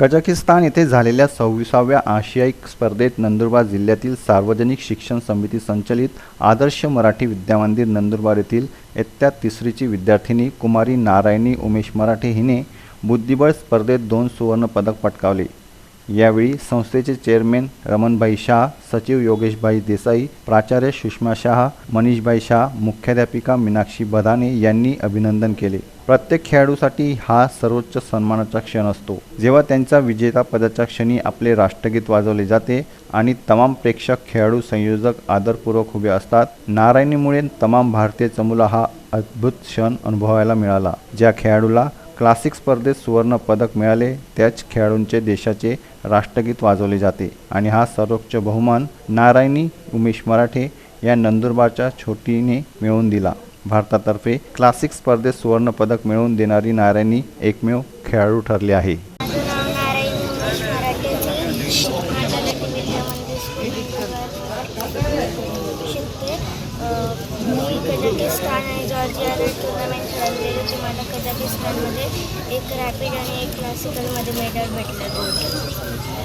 कझाकिस्तान येथे झालेल्या सव्वीसाव्या आशियाई स्पर्धेत नंदुरबार जिल्ह्यातील सार्वजनिक शिक्षण समिती संचलित आदर्श मराठी विद्यामंदिर नंदुरबार येथील इयत्ता तिसरीची विद्यार्थिनी कुमारी नारायणी उमेश मराठे हिने बुद्धिबळ स्पर्धेत दोन सुवर्णपदक पटकावले. यावेळी संस्थेचे चेअरमॅन रमणभाई शाह सचिव योगेशभाई देसाई प्राचार्य सुषमा शाह मनीषभाई शाह मुख्याध्यापिका मीनाक्षी बदाने यांनी अभिनंदन केले. प्रत्येक खेळाडूसाठी हा सर्वोच्च सन्मानाचा क्षण असतो. जेव्हा त्यांचा विजेता पदाच्या क्षणी आपले राष्ट्रगीत वाजवले जाते आणि तमाम प्रेक्षक खेळाडू संयोजक आदरपूर्वक उभे असतात नारायणीमुळे तमाम भारतीय चमूला हा अद्भुत क्षण अनुभवायला मिळाला ज्या खेळाडूला क्लासिक स्पर्धेत सुवर्ण पदक मिळाले त्याच खेळाडूंचे देशाचे राष्ट्रगीत वाजवले जाते. आणि हा सर्वोच्च बहुमान नारायणी उमेश मराठे या नंदुरबारच्या छोटीने मिळवून दिला. भारतातर्फे क्लासिक स्पर्धेत सुवर्ण पदक मिळवून देणारी नारायणी एकमेव खेळाडू ठरले आहे. माझं टुर्नामेंट म्हणजे मला कझाकिस्तानमध्ये एक रॅपिड आणि एक क्लासिकलमध्ये मेडल भेटलं.